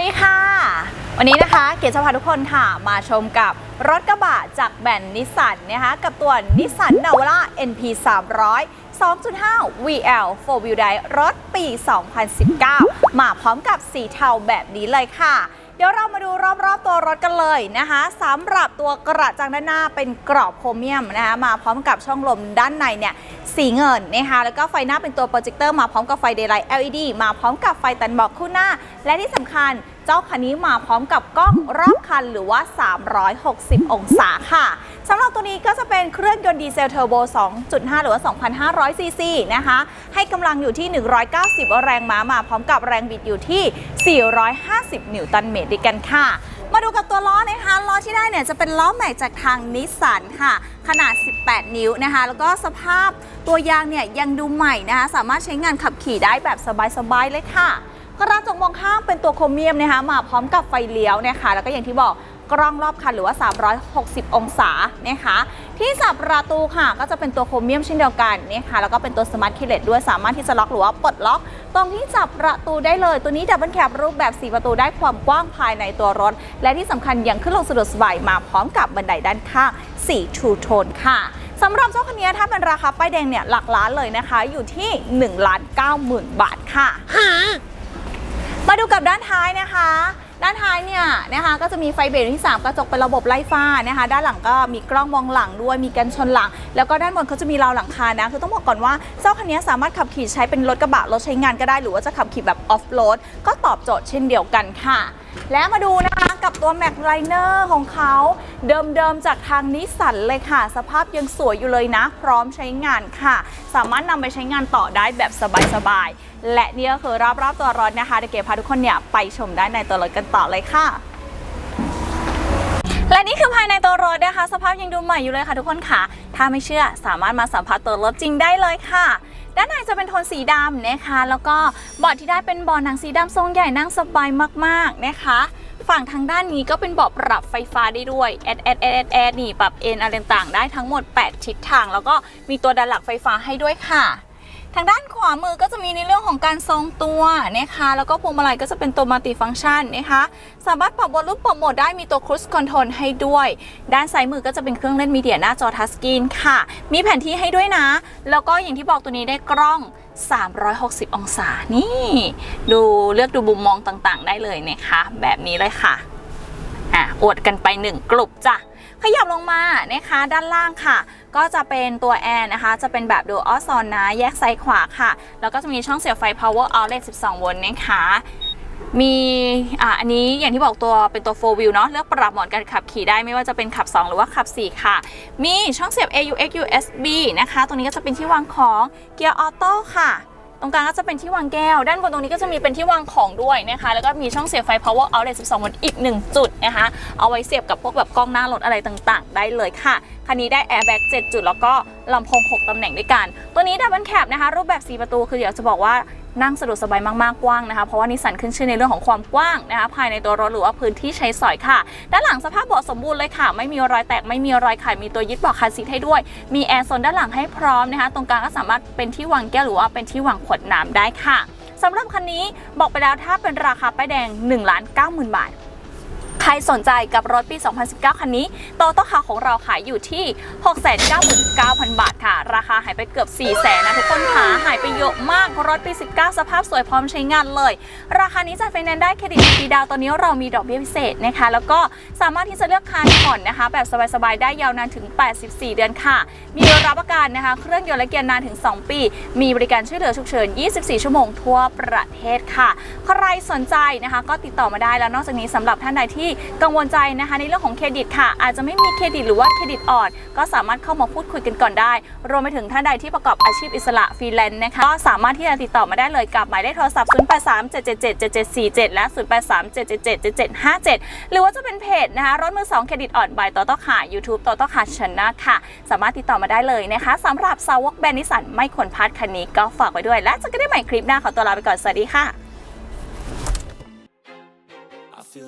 ดีค่ะ วันนี้นะคะเกียรติจะพาทุกคนค่ะมาชมกับรถกระบะจากแบรนด์นิสสันนะคะกับตัวนิสสันนาวาร่า NP 300 2.5 VL 4 Wheel Drive รถปี 2019 มาพร้อมกับสีเทาแบบนี้เลยค่ะ เดี๋ยวเรามาดูรอบๆตัวรถกันเลยนะคะสำหรับตัวกระจังด้านหน้าเป็นกรอบโครเมียมนะคะมาพร้อมกับช่องลมด้านในเนี่ยสีเงินนะคะแล้วก็ไฟหน้าเป็นตัวโปรเจคเตอร์มาพร้อมกับไฟเดย์ไลท์ LED มาพร้อมกับไฟตันบอกคู่หน้า และที่สำคัญ เจ้าคันนี้มาพร้อมกับกล้องรอบคันหรือว่า 360 องศาค่ะสำหรับตัวนี้ก็จะเป็นเครื่องยนต์ดีเซลเทอร์โบ 2.5 หรือว่า 2,500 ซีซีนะคะ ให้กำลังอยู่ที่ 190 แรงม้ามาพร้อมกับแรงบิดอยู่ที่ 450 นิวตันเมตรด้วยกันค่ะ มาดูกับตัวล้อนะคะล้อที่ได้เนี่ยจะเป็นล้อแม็กจากทางนิสสันค่ะ ขนาด 18 นิ้วนะคะ แล้วก็สภาพตัวยางเนี่ยยังดูใหม่นะคะ สามารถใช้งานขับขี่ได้แบบสบายๆเลยค่ะ กระจกมองข้างเป็นตัวโครเมียมนะคะมาพร้อมกับไฟเลี้ยวนะคะแล้วก็อย่างที่บอกกล้องรอบคันหรือว่า 360 องศานะคะ ที่สับประตูค่ะก็จะเป็นตัวโครเมียมเช่นเดียวกันนะคะแล้วก็เป็นตัวสมาร์ทคีเลสด้วยสามารถที่จะล็อกหรือว่าปลดล็อก ตรงที่จับประตูได้เลย ตัวนี้ดับเบิลแคปรูปแบบ 4 ประตูได้ความกว้างภายในตัวรถ และที่สำคัญยังขึ้นลงสะดวกสบายมาพร้อมกับบันไดด้านข้างสีทูโทนค่ะสำหรับเจ้าคันนี้ถ้าเป็นราคาป้ายแดงเนี่ยหลักล้านเลยนะคะ อยู่ที่1ล้าน9หมื่นบาทค่ะ มาดูกับด้านท้ายนะคะ ด้านท้ายเนี่ยนะคะก็จะมีไฟเบรกที่ 3 กระจกเป็นระบบไล่ฟ้านะคะ ด้านหลังก็มีกล้องมองหลังด้วยมีกันชนหลัง แล้วก็ด้านบนเขาจะมีราวหลังคานะคือต้องบอกก่อนว่าเจ้าคันนี้สามารถขับขี่ใช้เป็นรถกระบะรถใช้งานก็ได้หรือว่าจะขับขี่แบบออฟโรดก็ตอบโจทย์เช่นเดียวกันค่ะแล้วมาดูนะคะกับตัวแม็กไลเนอร์ของเขาเดิมๆจากทางนิสสันเลยค่ะ สภาพยังสวยอยู่เลยนะ พร้อมใช้งานค่ะ สามารถนำไปใช้งานต่อได้แบบสบายๆ และนี่ก็คือรอบๆตัวรถนะคะเดี๋ยวเก๋พาทุกคนเนี่ยไปชมได้ในตัวรถกันต่อเลยค่ะและนี่คือภายในตัวรถนะคะ สภาพยังดูใหม่อยู่เลยค่ะทุกคนค่ะ ถ้าไม่เชื่อสามารถมาสัมผัสตัวรถจริงได้เลยค่ะ ด้านในจะเป็นโทนสีดำนะคะ แล้วก็เบาะที่ได้เป็นเบาะหนังสีดำทรงใหญ่นั่งสบายมากๆนะคะ ฝั่งทางด้านนี้ก็เป็นเบาะปรับไฟฟ้าได้ด้วยแอดแอดแอดแอดแอดนี่ปรับเอ็นอะไรต่างๆได้ทั้งหมด 8 ทิศทาง แล้วก็มีตัวดันหลักไฟฟ้าให้ด้วยค่ะ ทางด้านขวามือก็จะมีในเรื่องของการทรงตัวนะคะแล้วก็พวงมาลัยก็จะเป็นตัวมัลติฟังก์ชันนะคะสามารถปรับบนรูปปรับโหมดได้มีตัวครู i คอนโทรลให้ด้วย ด้านซ้ายมือก็จะเป็นเครื่องเล่นมีเดียหน้าจอทัชสกรีนค่ะ มีแผนที่ให้ด้วยนะ แล้วก็อย่างที่บอกตัวนี้ได้กล้อง 360 องศานี่ ดูเลือกดูมุมมองต่างๆ ได้เลยนะคะ แบบนี้เลยค่ะอะอวดกันไปหนึ่งกลุ่มจ้ะ ขยับลงมานะคะ ด้านล่างค่ะ ก็จะเป็นตัวแอร์นะคะ จะเป็นแบบดูออซอนนะ แยกซ้ายขวาค่ะ แล้วก็จะมีช่องเสียบไฟ power outlet 12 โวลต์นะคะมีอ่าอันนี้อย่างที่บอกตัวเป็นตัว 4 wheel เนาะเลือกปรับหมดการขับขี่ได้ไม่ว่าจะเป็นขับ 2 หรือว่าขับ 4 ค่ะ มีช่องเสียบ AUX USB นะคะ ตรงนี้ก็จะเป็นที่วางของเกียร์ออโต้ค่ะ ตรงกลางก็จะเป็นที่วางแก้ว ด้านบนตรงนี้ก็จะมีเป็นที่วางของด้วยนะคะ แล้วก็มีช่องเสียบไฟ power outlet 12 โวลต์อีก 1 จุดนะคะ เอาไว้เสียบกับพวกแบบกล้องหน้ารถอะไรต่างๆ ได้เลยค่ะ คันนี้ได้ airbag 7 จุด แล้วก็ลำโพง 6 ตำแหน่งด้วยกัน ตัวนี้ดับเบิลแคปนะคะ รูปแบบ 4 ประตู คือเดี๋ยวจะบอกว่า นั่งสะดวกสบายมากๆกว้างนะคะ เพราะว่านิสสันขึ้นชื่อในเรื่องของความกว้างนะคะ ภายในตัวรถหรือว่าพื้นที่ใช้สอยค่ะ ด้านหลังสภาพเบาะสมบูรณ์เลยค่ะ ไม่มีรอยแตกไม่มีรอยขาดมีตัวยึดเบาะคาร์ซีทให้ด้วย มีแอร์โซนด้านหลังให้พร้อมนะคะ ตรงกลางก็สามารถเป็นที่วางแก้วหรือว่าเป็นที่วางขวดน้ำได้ค่ะสำหรับคันนี้บอกไปแล้วถ้าเป็นราคาป้ายแดง1ล้าน90,000 บาท รสนใจกับรถปี 2019 คันนี้ โตโต้คาของเราขายอยู่ที่ 699,000 บาทค่ะ ราคาหายไปเกือบ 4 0 0แสนนะทุกคนค่ะ หายไปเยอะมาก รถปี 19 สภาพสวยพร้อมใช้งานเลย ราคานี้จ่ายไฟแนนซ์ได้เครดิตฟรีดาวตอนนี้เรามีดอกเบี้ยพิเศษนะคะ แล้วก็สามารถที่จะเลือกคานผ่อนนะคะ แบบสบายๆ ได้ยาวนานถึง 84 เดือนค่ะ มีรับประกันนะคะ เครื่องยนต์และเกียร์นานถึง 2 ปี มีบริการช่วยเหลือฉุกเฉิน 24 ชั่วโมงทั่วประเทศค่ะ ใครสนใจนะคะ ก็ติดต่อมาได้แล้วนอกจากนี้สำหรับท่านใดที่กังวลใจนะคะ ในเรื่องของเครดิตค่ะ อาจจะไม่มีเครดิตหรือว่าเครดิตอ่อน ก็สามารถเข้ามาพูดคุยกันก่อนได้ รวมไปถึงท่านใดที่ประกอบอาชีพอิสระฟรีแลนซ์นะคะก็สามารถที่จะติดต่อมาได้เลยกับหมายเลขโทรศัพท์ 0837777747 และ 0837777757 หรือว่าจะเป็นเพจนะคะรถมือ2เครดิตอ่อนบายโตโต้ค่ะ YouTube โตโต้ค่ะชนะค่ะ สามารถติดต่อมาได้เลยนะคะสำหรับสาวกแบรนด์นิสสันไม่ควรพลาดคันนี้ก็ฝากไว้ด้วย และจะกันได้ใหม่คลิปหน้าขอตัวลาไปก่อนสวัสดีค่ะ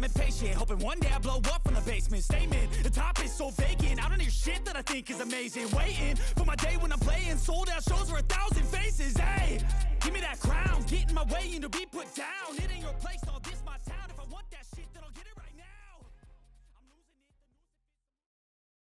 I'm impatient. Hoping one day I blow up from the basement. Statement, the top is so vacant. I don't hear shit that I think is amazing. Waiting for my day when I'm playing. Sold out shows for a thousand faces. Hey, give me that crown. Get in my way and to be.